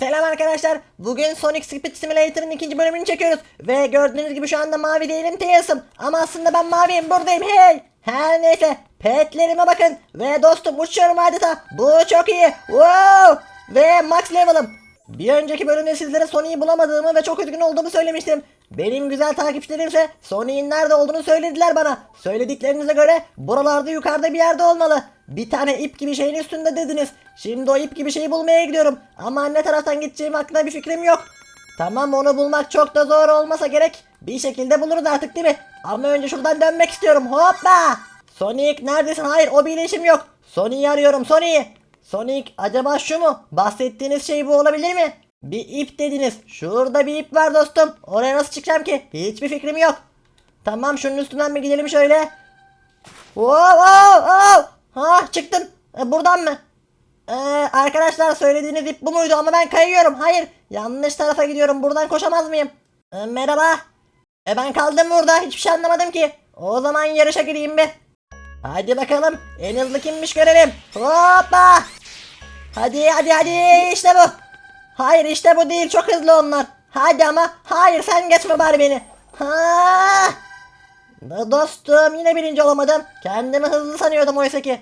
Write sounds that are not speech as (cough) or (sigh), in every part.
Selam arkadaşlar. Bugün Sonic Speed Simulator'ın ikinci bölümünü çekiyoruz. Ve gördüğünüz gibi şu anda mavi değilim Tails'ım. Ama aslında ben maviyim buradayım hey. Her neyse petlerime bakın. Ve dostum uçuyorum adeta. Bu çok iyi. Wow. Ve max level'ım. Bir önceki bölümde sizlere Sonic'i bulamadığımı ve çok üzgün olduğumu söylemiştim. Benim güzel takipçilerimse Sonic'in nerede olduğunu söylediler bana. Söylediklerinize göre buralarda yukarıda bir yerde olmalı. Bir tane ip gibi şeyin üstünde dediniz. Şimdi o ip gibi şeyi bulmaya gidiyorum. Ama ne taraftan gideceğim hakkında bir fikrim yok. Tamam onu bulmak çok da zor olmasa gerek. Bir şekilde buluruz artık değil mi? Ama önce şuradan dönmek istiyorum. Hoppa! Sonic neredesin? Hayır o bir işim yok. Sonic'i arıyorum Sonic'i. Sonic acaba şu mu? Bahsettiğiniz şey bu olabilir mi? Bir ip dediniz. Şurada bir ip var dostum. Oraya nasıl çıkacağım ki? Hiçbir fikrim yok. Tamam şunun üstünden bir gidelim şöyle. Wow, wow, wow. Ha çıktım. E, buradan mı? Ee, arkadaşlar söylediğiniz ip bu muydu ama ben kayıyorum. Hayır yanlış tarafa gidiyorum. Buradan koşamaz mıyım? E, merhaba. E ben kaldım burada. Hiçbir şey anlamadım ki. O zaman yarışa gireyim bir. Hadi bakalım. En hızlı kimmiş görelim. Hoppa. Hadi hadi hadi işte bu. Hayır işte bu değil çok hızlı onlar. Hadi ama hayır sen geçme bari beni. Ha. Dostum yine birinci olamadım. Kendimi hızlı sanıyordum oysa ki.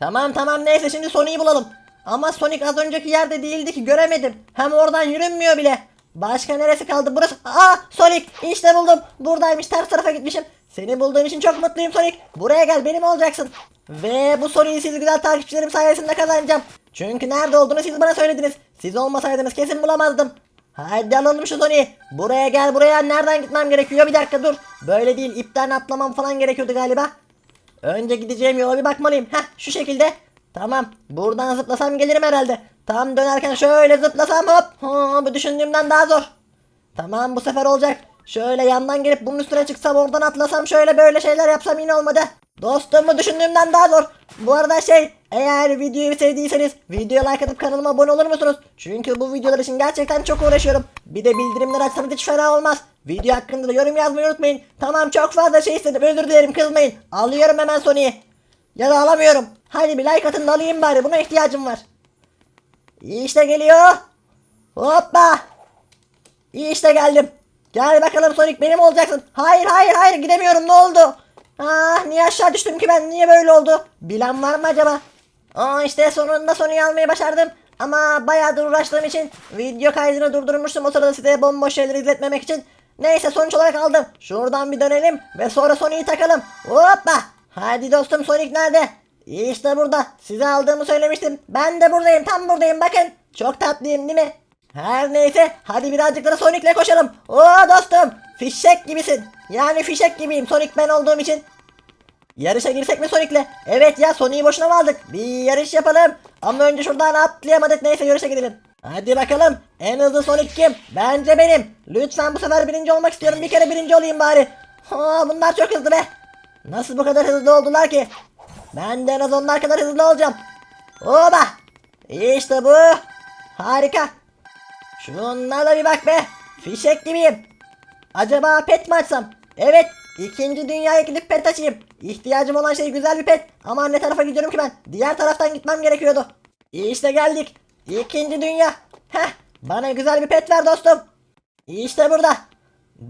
Tamam tamam neyse şimdi Sonic'i bulalım. Ama Sonic az önceki yerde değildi ki göremedim. Hem oradan yürünmüyor bile. Başka neresi kaldı burası? Aa Sonic işte buldum. Buradaymış ters tarafa gitmişim. Seni bulduğum için çok mutluyum Sonic. Buraya gel benim olacaksın. Ve bu soruyu siz güzel takipçilerim sayesinde kazanacağım. Çünkü nerede olduğunu siz bana söylediniz. Siz olmasaydınız kesin bulamazdım. Hadi alalım şu Sony'yi. Buraya gel buraya. Nereden gitmem gerekiyor? Bir dakika dur. Böyle değil. ipten atlamam falan gerekiyordu galiba. Önce gideceğim yola bir bakmalıyım. Heh şu şekilde. Tamam. Buradan zıplasam gelirim herhalde. Tam dönerken şöyle zıplasam hop. Ha, bu düşündüğümden daha zor. Tamam bu sefer olacak. Şöyle yandan gelip bunun üstüne çıksam oradan atlasam şöyle böyle şeyler yapsam yine olmadı. Dostum bu düşündüğümden daha zor. Bu arada şey eğer videoyu sevdiyseniz videoya like atıp kanalıma abone olur musunuz? Çünkü bu videolar için gerçekten çok uğraşıyorum. Bir de bildirimleri açsanız hiç fena olmaz. Video hakkında da yorum yazmayı unutmayın. Tamam çok fazla şey istedim özür dilerim kızmayın. Alıyorum hemen Sony'yi. Ya da alamıyorum. Hadi bir like atın da alayım bari buna ihtiyacım var. İşte geliyor. Hoppa. İşte geldim. Gel bakalım Sonic benim olacaksın. Hayır hayır hayır gidemiyorum ne oldu? Ah niye aşağı düştüm ki ben niye böyle oldu? Bilen var mı acaba? Aa işte sonunda Sonic'i almayı başardım. Ama bayağıdır uğraştığım için video kaydını durdurmuştum o sırada size bomboş şeyleri izletmemek için. Neyse sonuç olarak aldım. Şuradan bir dönelim ve sonra Sonic'i takalım. Hoppa. Hadi dostum Sonic nerede? İşte burada. Size aldığımı söylemiştim. Ben de buradayım tam buradayım bakın. Çok tatlıyım değil mi? Her neyse hadi birazcık da Sonic'le koşalım. Oo dostum fişek gibisin. Yani fişek gibiyim Sonic ben olduğum için. Yarışa girsek mi Sonic'le? Evet ya Sonic'i boşuna mı aldık? Bir yarış yapalım. Ama önce şuradan atlayamadık neyse yarışa gidelim. Hadi bakalım en hızlı Sonic kim? Bence benim. Lütfen bu sefer birinci olmak istiyorum. Bir kere birinci olayım bari. Ha, bunlar çok hızlı be. Nasıl bu kadar hızlı oldular ki? Ben de en az onlar kadar hızlı olacağım. Oba! İşte bu. Harika. Şunlara bir bak be. Fişek gibiyim. Acaba pet mi açsam? Evet. ikinci dünyaya gidip pet açayım. İhtiyacım olan şey güzel bir pet. Ama ne tarafa gidiyorum ki ben? Diğer taraftan gitmem gerekiyordu. İşte geldik. İkinci dünya. Heh. Bana güzel bir pet ver dostum. İşte burada.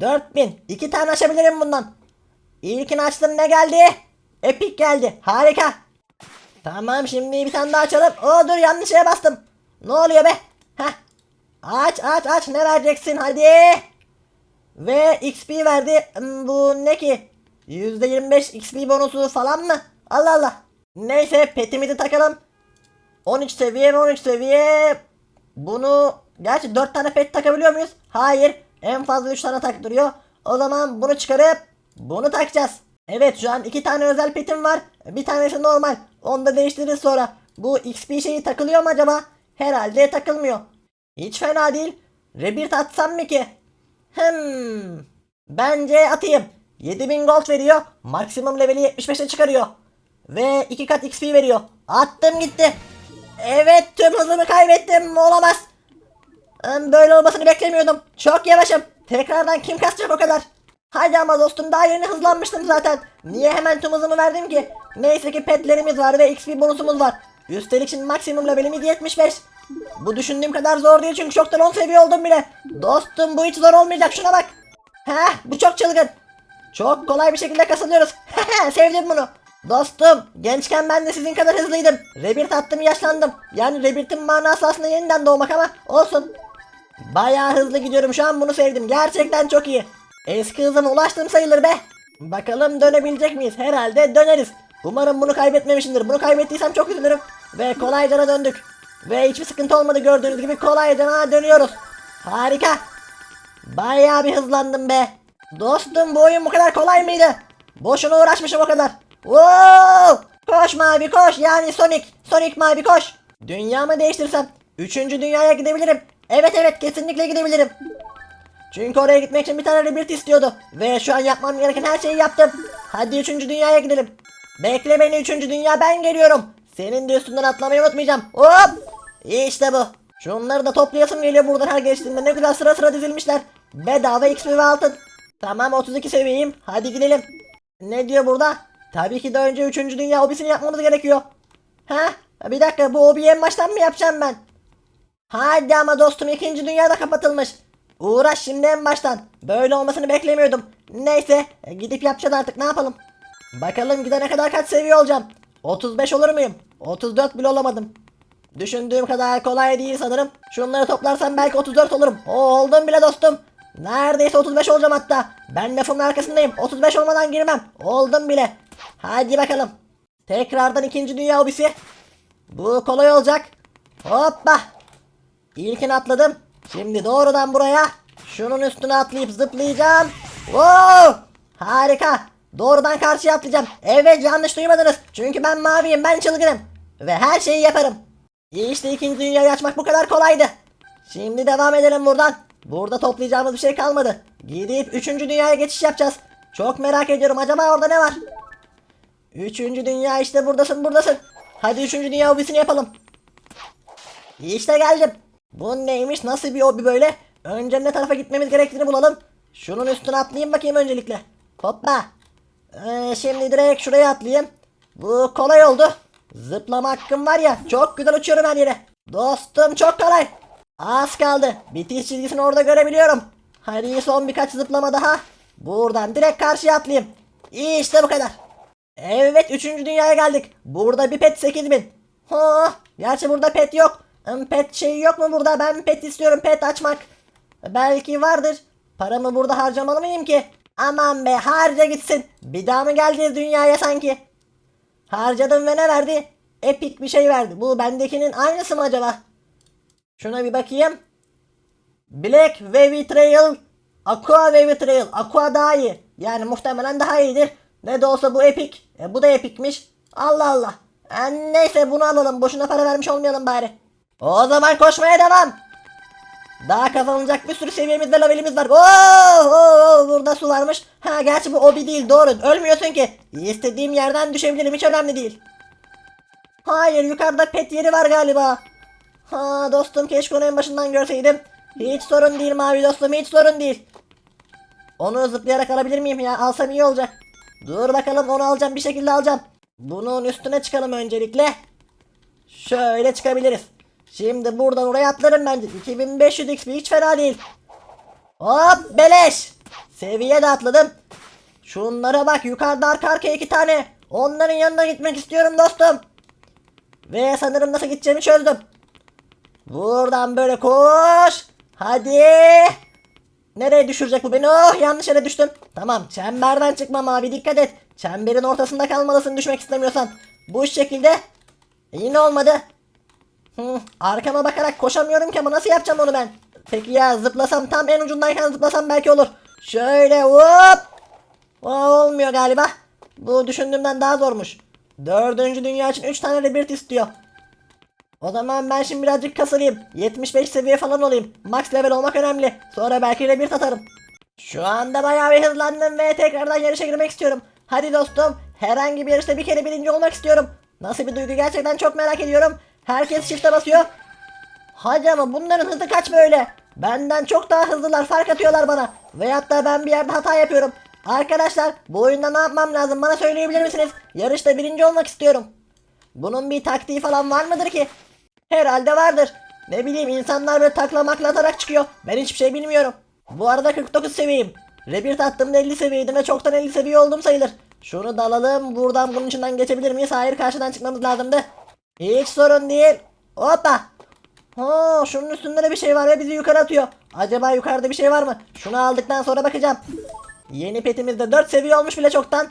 4000. İki tane açabilirim bundan. İlkini açtım ne geldi? Epic geldi. Harika. Tamam şimdi bir tane daha açalım. Oo dur yanlış şeye bastım. Ne oluyor be? Heh. Aç aç aç ne vereceksin hadi. Ve XP verdi. Hmm, Bu ne ki? %25 XP bonusu falan mı? Allah Allah. Neyse petimizi takalım. 13 seviye ve 13 seviye. Bunu gerçi 4 tane pet takabiliyor muyuz? Hayır. En fazla 3 tane taktırıyor. O zaman bunu çıkarıp bunu takacağız. Evet şu an 2 tane özel petim var. Bir tanesi normal. Onu da değiştiririz sonra. Bu XP şeyi takılıyor mu acaba? Herhalde takılmıyor. Hiç fena değil. Rebirth atsam mı ki? Hmm. Bence atayım. 7000 gold veriyor. Maksimum leveli 75'e çıkarıyor. Ve 2 kat XP veriyor. Attım gitti. Evet tüm hızımı kaybettim. Olamaz. Böyle olmasını beklemiyordum. Çok yavaşım. Tekrardan kim kasacak o kadar? Hadi ama dostum daha yeni hızlanmıştım zaten. Niye hemen tüm hızımı verdim ki? Neyse ki petlerimiz var ve XP bonusumuz var. Üstelik şimdi maksimum levelimiz 75. Bu düşündüğüm kadar zor değil çünkü çoktan 10 seviye oldum bile. Dostum bu hiç zor olmayacak şuna bak. Heh bu çok çılgın. Çok kolay bir şekilde kasılıyoruz. (laughs) Sevdim bunu. Dostum gençken ben de sizin kadar hızlıydım. Rebirth attım yaşlandım. Yani Rebirth'in manası aslında yeniden doğmak ama olsun. Bayağı hızlı gidiyorum şu an bunu sevdim. Gerçekten çok iyi. Eski hızıma ulaştım sayılır be. Bakalım dönebilecek miyiz? Herhalde döneriz. Umarım bunu kaybetmemişimdir. Bunu kaybettiysem çok üzülürüm. Ve kolaycana döndük. Ve hiçbir sıkıntı olmadı gördüğünüz gibi kolaycana dönüyoruz. Harika. Bayağı bir hızlandım be. Dostum bu oyun bu kadar kolay mıydı? Boşuna uğraşmışım o kadar. Wow! Koş mavi koş yani Sonic. Sonic mavi koş. Dünyamı değiştirsem. Üçüncü dünyaya gidebilirim. Evet evet kesinlikle gidebilirim. Çünkü oraya gitmek için bir tane rebirth istiyordu. Ve şu an yapmam gereken her şeyi yaptım. Hadi üçüncü dünyaya gidelim. Bekle beni üçüncü dünya ben geliyorum. Senin de üstünden atlamayı unutmayacağım. Hop! İşte bu. Şunları da toplayasım geliyor buradan her geçtiğimde. Ne güzel sıra sıra dizilmişler. Bedava XP ve altın. Tamam 32 seviyeyim. Hadi gidelim. Ne diyor burada? Tabii ki de önce 3. dünya hobisini yapmamız gerekiyor. Ha? Bir dakika bu hobiyi en baştan mı yapacağım ben? Hadi ama dostum ikinci dünyada kapatılmış. Uğraş şimdi en baştan. Böyle olmasını beklemiyordum. Neyse e, gidip yapacağız artık ne yapalım. Bakalım gidene kadar kaç seviye olacağım. 35 olur muyum? 34 bile olamadım. Düşündüğüm kadar kolay değil sanırım. Şunları toplarsam belki 34 olurum. O oldum bile dostum. Neredeyse 35 olacağım hatta. Ben lafımın arkasındayım. 35 olmadan girmem. Oldum bile. Hadi bakalım. Tekrardan ikinci dünya hobisi. Bu kolay olacak. Hoppa. İlkini atladım. Şimdi doğrudan buraya. Şunun üstüne atlayıp zıplayacağım. Wow! Harika. Doğrudan karşıya atlayacağım. Evet yanlış duymadınız. Çünkü ben maviyim ben çılgınım. Ve her şeyi yaparım. İşte ikinci dünyayı açmak bu kadar kolaydı. Şimdi devam edelim buradan. Burada toplayacağımız bir şey kalmadı. Gidip üçüncü dünyaya geçiş yapacağız. Çok merak ediyorum acaba orada ne var? Üçüncü dünya işte buradasın buradasın. Hadi üçüncü dünya hobisini yapalım. İşte geldim. Bu neymiş nasıl bir hobi böyle? Önce ne tarafa gitmemiz gerektiğini bulalım. Şunun üstüne atlayayım bakayım öncelikle. Hoppa. Ee, şimdi direkt şuraya atlayayım. Bu kolay oldu. Zıplama hakkım var ya çok güzel uçuyorum her yere. Dostum çok kolay. Az kaldı. Bitiş çizgisini orada görebiliyorum. Hadi son birkaç zıplama daha. Buradan direkt karşıya atlayayım. İşte bu kadar. Evet 3. dünyaya geldik. Burada bir pet 8000. Ha, gerçi burada pet yok. Hmm, Pet şeyi yok mu burada? Ben pet istiyorum pet açmak. Belki vardır. Paramı burada harcamalı mıyım ki? Aman be harca gitsin. Bir daha mı geleceğiz dünyaya sanki? Harcadım ve ne verdi? Epic bir şey verdi. Bu bendekinin aynısı mı acaba? Şuna bir bakayım. Black Wavy Trail, Aqua Wavy Trail. Aqua daha iyi. Yani muhtemelen daha iyidir. Ne de olsa bu epic. E, bu da epicmiş. Allah Allah. E, neyse bunu alalım. Boşuna para vermiş olmayalım bari. O zaman koşmaya devam. Daha kazanılacak bir sürü seviyemiz ve levelimiz var. Oo, oo, oo, burada su varmış. Ha gerçi bu obi değil doğru. Ölmüyorsun ki. İstediğim yerden düşebilirim hiç önemli değil. Hayır yukarıda pet yeri var galiba. Ha dostum keşke onu en başından görseydim. Hiç sorun değil mavi dostum hiç sorun değil. Onu zıplayarak alabilir miyim ya? Alsam iyi olacak. Dur bakalım onu alacağım bir şekilde alacağım. Bunun üstüne çıkalım öncelikle. Şöyle çıkabiliriz. Şimdi buradan oraya atlarım bence. 2500 XP hiç fena değil. Hop beleş. Seviye de atladım. Şunlara bak yukarıda arka arkaya iki tane. Onların yanına gitmek istiyorum dostum. Ve sanırım nasıl gideceğimi çözdüm. Buradan böyle koş. Hadi. Nereye düşürecek bu beni? Oh yanlış yere düştüm. Tamam çemberden çıkmam abi dikkat et. Çemberin ortasında kalmalısın düşmek istemiyorsan. Bu şekilde. Yine olmadı. Arkama bakarak koşamıyorum ki ama nasıl yapacağım onu ben? Peki ya zıplasam tam en ucundayken zıplasam belki olur. Şöyle hop. O, olmuyor galiba. Bu düşündüğümden daha zormuş. Dördüncü dünya için 3 tane rebirth istiyor. O zaman ben şimdi birazcık kasılayım. 75 seviye falan olayım. Max level olmak önemli. Sonra belki rebirth atarım. Şu anda bayağı bir hızlandım ve tekrardan yarışa girmek istiyorum. Hadi dostum herhangi bir yarışta bir kere birinci olmak istiyorum. Nasıl bir duygu gerçekten çok merak ediyorum. Herkes shift'e basıyor. Hadi ama bunların hızı kaç böyle? Benden çok daha hızlılar fark atıyorlar bana. Veyahut da ben bir yerde hata yapıyorum. Arkadaşlar bu oyunda ne yapmam lazım bana söyleyebilir misiniz? Yarışta birinci olmak istiyorum. Bunun bir taktiği falan var mıdır ki? Herhalde vardır. Ne bileyim insanlar böyle takla makla atarak çıkıyor. Ben hiçbir şey bilmiyorum. Bu arada 49 seviyeyim. Rebirth attığımda 50 seviyeydim ve çoktan 50 seviye oldum sayılır. Şunu da alalım. Buradan bunun içinden geçebilir miyiz? Hayır karşıdan çıkmamız lazımdı. Hiç sorun değil. Hoppa. Ha, şunun üstünde de bir şey var ve bizi yukarı atıyor. Acaba yukarıda bir şey var mı? Şunu aldıktan sonra bakacağım. Yeni petimizde 4 seviye olmuş bile çoktan.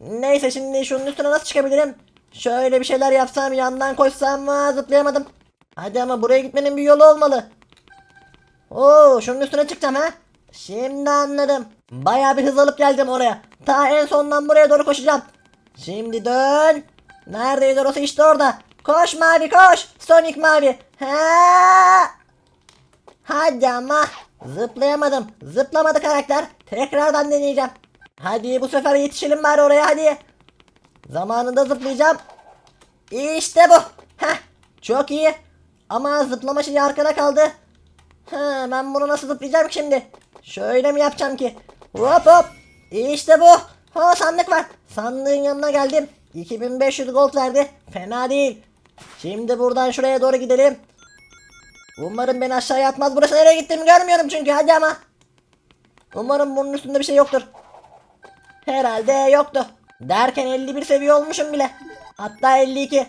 Neyse şimdi şunun üstüne nasıl çıkabilirim? Şöyle bir şeyler yapsam yandan koşsam mı zıplayamadım. Hadi ama buraya gitmenin bir yolu olmalı. Oo şunun üstüne çıkacağım ha. Şimdi anladım. Bayağı bir hız alıp geldim oraya. Ta en sondan buraya doğru koşacağım. Şimdi dön. Neredeydi orası işte orada. Koş mavi koş. Sonic mavi. Ha! Hadi ama. Zıplayamadım. Zıplamadı karakter. Tekrardan deneyeceğim. Hadi bu sefer yetişelim bari oraya hadi. Zamanında zıplayacağım. İşte bu. Heh, çok iyi. Ama zıplama şeyi arkada kaldı. Ha, ben bunu nasıl zıplayacağım şimdi? Şöyle mi yapacağım ki? Hop hop. İşte bu. Ha sandık var. Sandığın yanına geldim. 2500 gold verdi. Fena değil. Şimdi buradan şuraya doğru gidelim. Umarım beni aşağıya atmaz. Burası nereye gittiğimi görmüyorum çünkü. Hadi ama. Umarım bunun üstünde bir şey yoktur. Herhalde yoktu. Derken 51 seviye olmuşum bile. Hatta 52.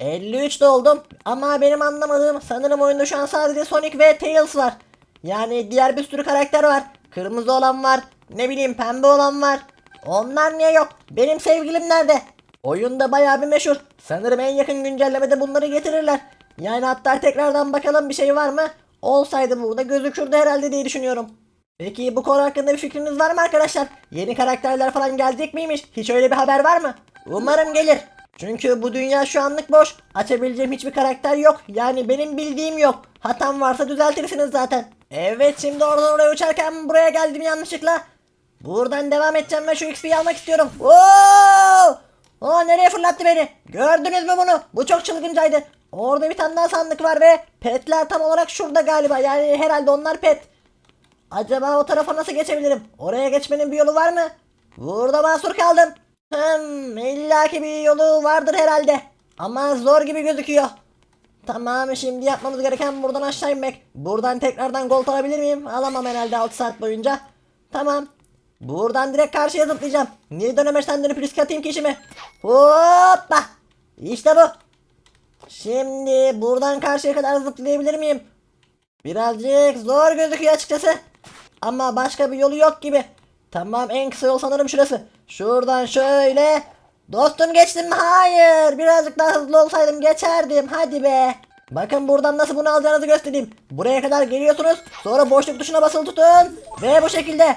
53 de oldum ama benim anlamadığım sanırım oyunda şu an sadece Sonic ve Tails var. Yani diğer bir sürü karakter var. Kırmızı olan var. Ne bileyim pembe olan var. Onlar niye yok? Benim sevgilim nerede? Oyunda bayağı bir meşhur. Sanırım en yakın güncellemede bunları getirirler. Yani hatta tekrardan bakalım bir şey var mı? Olsaydı burada gözükürdü herhalde diye düşünüyorum. Peki bu konu hakkında bir fikriniz var mı arkadaşlar? Yeni karakterler falan gelecek miymiş? Hiç öyle bir haber var mı? Umarım gelir. Çünkü bu dünya şu anlık boş. Açabileceğim hiçbir karakter yok. Yani benim bildiğim yok. Hatam varsa düzeltirsiniz zaten. Evet şimdi oradan oraya uçarken buraya geldim yanlışlıkla. Buradan devam edeceğim ve şu XP'yi almak istiyorum. Oo! O nereye fırlattı beni? Gördünüz mü bunu? Bu çok çılgıncaydı. Orada bir tane daha sandık var ve petler tam olarak şurada galiba. Yani herhalde onlar pet. Acaba o tarafa nasıl geçebilirim? Oraya geçmenin bir yolu var mı? Burada mahsur kaldım. Hmm, illaki bir yolu vardır herhalde. Ama zor gibi gözüküyor. Tamam şimdi yapmamız gereken buradan aşağı inmek. Buradan tekrardan gol alabilir miyim? Alamam herhalde 6 saat boyunca. Tamam. Buradan direkt karşıya zıplayacağım. Niye dönemezsen dönüp risk atayım ki işimi? Hoppa. İşte bu. Şimdi buradan karşıya kadar zıplayabilir miyim? Birazcık zor gözüküyor açıkçası. Ama başka bir yolu yok gibi. Tamam en kısa yol sanırım şurası. Şuradan şöyle. Dostum geçtim mi? Hayır. Birazcık daha hızlı olsaydım geçerdim. Hadi be. Bakın buradan nasıl bunu alacağınızı göstereyim. Buraya kadar geliyorsunuz. Sonra boşluk tuşuna basılı tutun. Ve bu şekilde.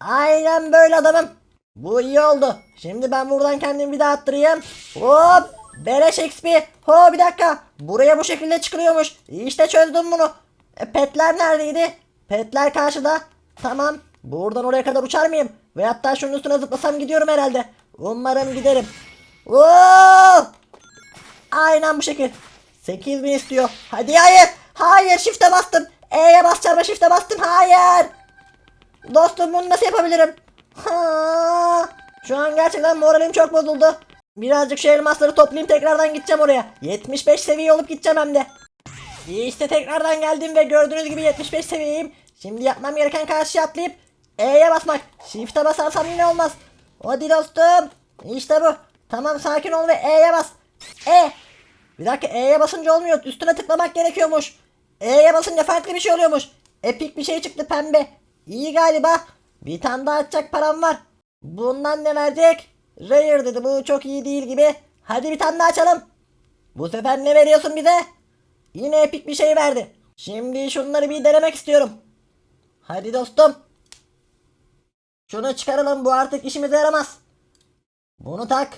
Aynen böyle adamım. Bu iyi oldu. Şimdi ben buradan kendimi bir daha attırayım. Hop. Beleş XP. Ho bir dakika. Buraya bu şekilde çıkılıyormuş. İşte çözdüm bunu. E, petler neredeydi? Petler karşıda. Tamam. Buradan oraya kadar uçar mıyım? Ve hatta şunun üstüne zıplasam gidiyorum herhalde. Umarım giderim. Oo! Aynen bu şekil. 8000 istiyor. Hadi hayır. Hayır shift'e bastım. E'ye basacağım shift'e bastım. Hayır. Dostum bunu nasıl yapabilirim? Şu an gerçekten moralim çok bozuldu. Birazcık şu elmasları toplayayım tekrardan gideceğim oraya. 75 seviye olup gideceğim hem de. İşte tekrardan geldim ve gördüğünüz gibi 75 seviyeyim. Şimdi yapmam gereken karşıya atlayıp E'ye basmak. Shift'e basarsam yine olmaz. Hadi dostum. İşte bu. Tamam sakin ol ve E'ye bas. E. Bir dakika E'ye basınca olmuyor. Üstüne tıklamak gerekiyormuş. E'ye basınca farklı bir şey oluyormuş. Epik bir şey çıktı pembe. İyi galiba. Bir tane daha açacak param var. Bundan ne verecek? Rare dedi bu çok iyi değil gibi. Hadi bir tane daha açalım. Bu sefer ne veriyorsun bize? Yine epik bir şey verdi. Şimdi şunları bir denemek istiyorum. Hadi dostum. Şunu çıkaralım bu artık işimize yaramaz. Bunu tak.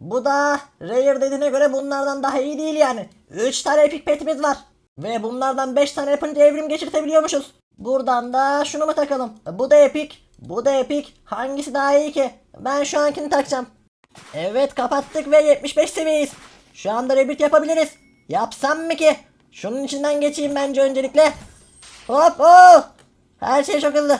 Bu da Rare dediğine göre bunlardan daha iyi değil yani. 3 tane epik petimiz var. Ve bunlardan 5 tane yapınca evrim geçirtebiliyormuşuz. Buradan da şunu mu takalım? Bu da epik. Bu da epik. Hangisi daha iyi ki? Ben şu ankini takacağım. Evet kapattık ve 75 seviyeyiz. Şu anda rebirth yapabiliriz. Yapsam mı ki? Şunun içinden geçeyim bence öncelikle. Hop oh! Her şey çok hızlı.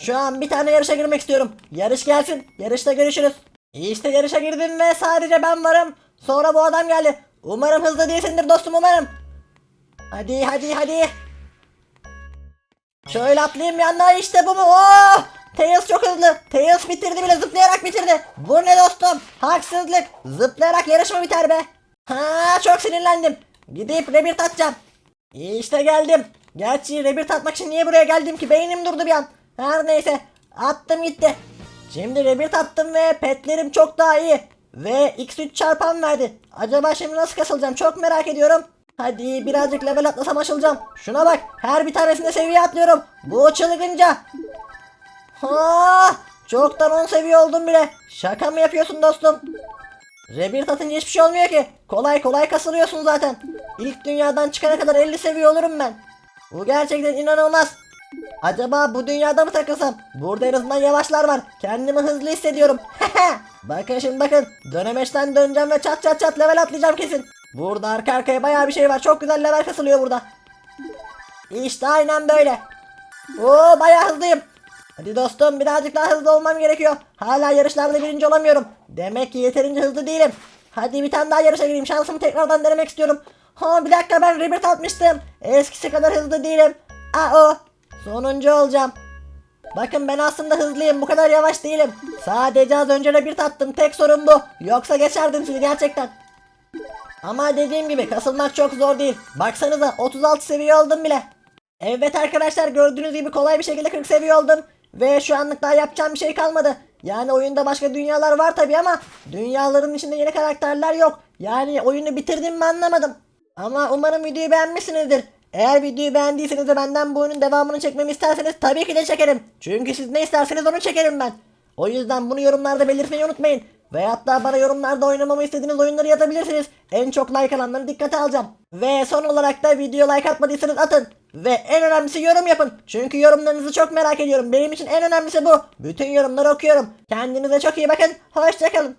Şu an bir tane yarışa girmek istiyorum. Yarış gelsin. Yarışta görüşürüz. İşte yarışa girdim ve sadece ben varım. Sonra bu adam geldi. Umarım hızlı değilsindir dostum umarım. Hadi hadi hadi. Şöyle atlayayım yanına işte bu mu? Oo! Tails çok hızlı. Tails bitirdi bile zıplayarak bitirdi. Bu ne dostum? Haksızlık. Zıplayarak yarışma biter be. Ha çok sinirlendim. Gidip rebirth atacağım. İşte geldim. Gerçi rebirth atmak için niye buraya geldim ki? Beynim durdu bir an. Her neyse. Attım gitti. Şimdi rebirth attım ve petlerim çok daha iyi. Ve x3 çarpan verdi. Acaba şimdi nasıl kasılacağım çok merak ediyorum. Hadi birazcık level atlasam açılacağım. Şuna bak her bir tanesinde seviye atlıyorum. Bu çılgınca. Ha, çoktan 10 seviye oldum bile. Şaka mı yapıyorsun dostum? Rebirth atınca hiçbir şey olmuyor ki. Kolay kolay kasılıyorsun zaten. İlk dünyadan çıkana kadar 50 seviye olurum ben. Bu gerçekten inanılmaz. Acaba bu dünyada mı takılsam? Burada en azından yavaşlar var. Kendimi hızlı hissediyorum. (laughs) bakın şimdi bakın. Dönemeçten döneceğim ve çat çat çat level atlayacağım kesin. Burada arka arkaya bayağı bir şey var. Çok güzel level kasılıyor burada. İşte aynen böyle. Oo bayağı hızlıyım. Hadi dostum birazcık daha hızlı olmam gerekiyor. Hala yarışlarda birinci olamıyorum. Demek ki yeterince hızlı değilim. Hadi bir tane daha yarışa gireyim. Şansımı tekrardan denemek istiyorum. Ha bir dakika ben rebirth atmıştım. Eskisi kadar hızlı değilim. Aa. Sonuncu olacağım. Bakın ben aslında hızlıyım. Bu kadar yavaş değilim. Sadece az önce rebirth attım. Tek sorun bu. Yoksa geçerdim sizi gerçekten. Ama dediğim gibi kasılmak çok zor değil. Baksanıza 36 seviye oldum bile. Evet arkadaşlar gördüğünüz gibi kolay bir şekilde 40 seviye oldum. Ve şu anlık daha yapacağım bir şey kalmadı. Yani oyunda başka dünyalar var tabi ama dünyaların içinde yeni karakterler yok. Yani oyunu bitirdim mi anlamadım. Ama umarım videoyu beğenmişsinizdir. Eğer videoyu beğendiyseniz de benden bu oyunun devamını çekmemi isterseniz tabii ki de çekerim. Çünkü siz ne isterseniz onu çekerim ben. O yüzden bunu yorumlarda belirtmeyi unutmayın. Ve hatta bana yorumlarda oynamamı istediğiniz oyunları yazabilirsiniz. En çok like alanları dikkate alacağım. Ve son olarak da video like atmadıysanız atın. Ve en önemlisi yorum yapın. Çünkü yorumlarınızı çok merak ediyorum. Benim için en önemlisi bu. Bütün yorumları okuyorum. Kendinize çok iyi bakın. Hoşçakalın.